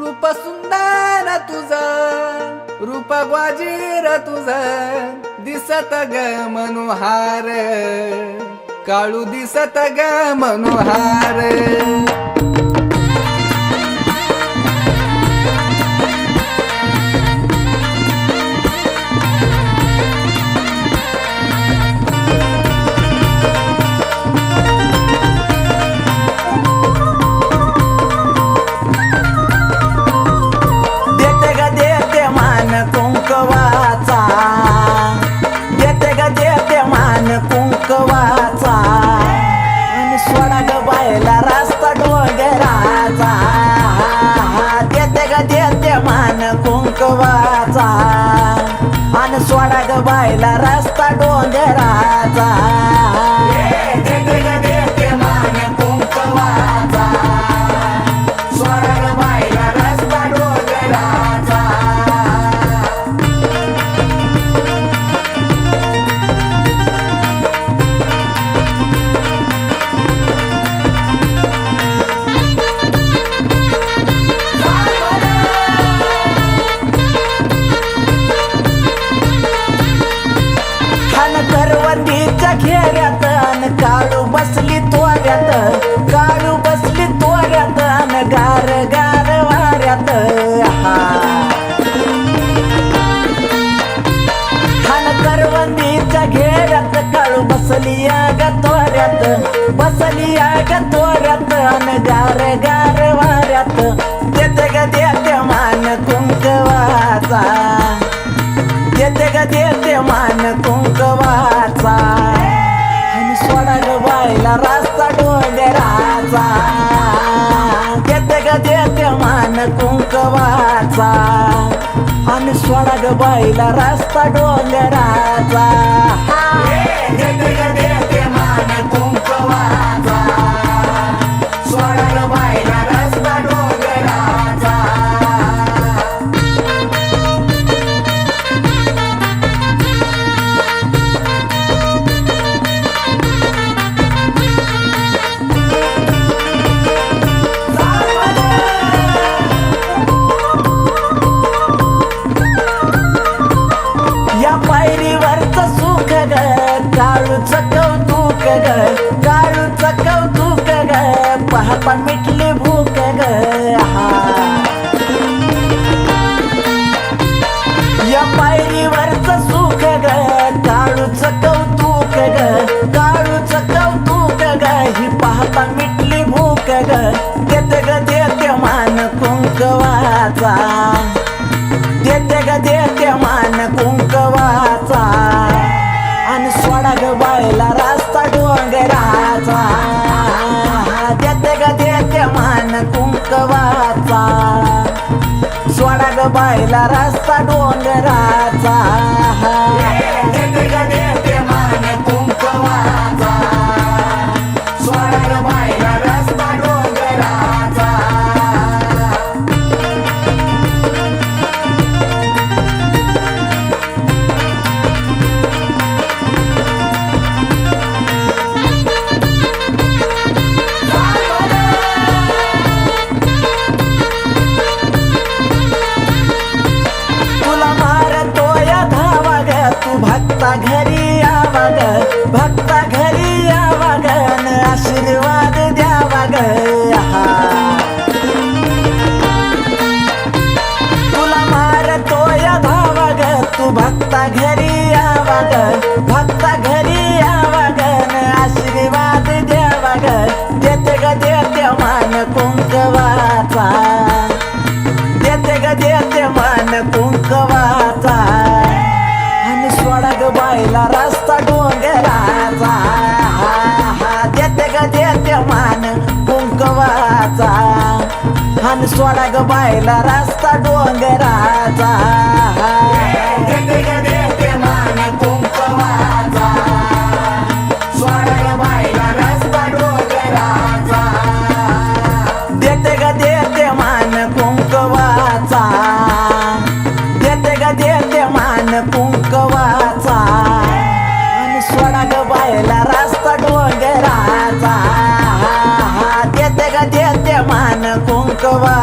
रूप सुंदर तुझ रूप ग्वाजीर तुझ दिसत ग मनोहार. काळू दिसत ग मनोहार. कुंकवाचा आणि सोडा ग बायला रस्ता डोंगराचा. देते ग देते मान कुंकवाचा. आणि सोडा ग बायला रस्ता डोंगराचा. काळू बसली ग तोऱ्यात बसली ग तोऱ्यात अन गार गार वाऱ्यात. देते ग देते मान कुंकवाचा. देते ग देते मान कुंकवाचा. आणि सोडा ग बायला रस्ता डोंगराचा. देते ग देते मान कुंकवाचा. आणि सोडा ग बायला रास्ता डोंगराचा. देते ग पाहता मिटली भूक ग आहा. या पायरीवरच सुख ग काळूच कौतुक ग काळूच कौतुक ग ही पाहता मिटली भूक ग देते ग देते मान कुंकवाचा देते ग देते बायला रस्ता डोंगराचा. सोडा ग बायला रस्ता डोंगराचा. रस्ता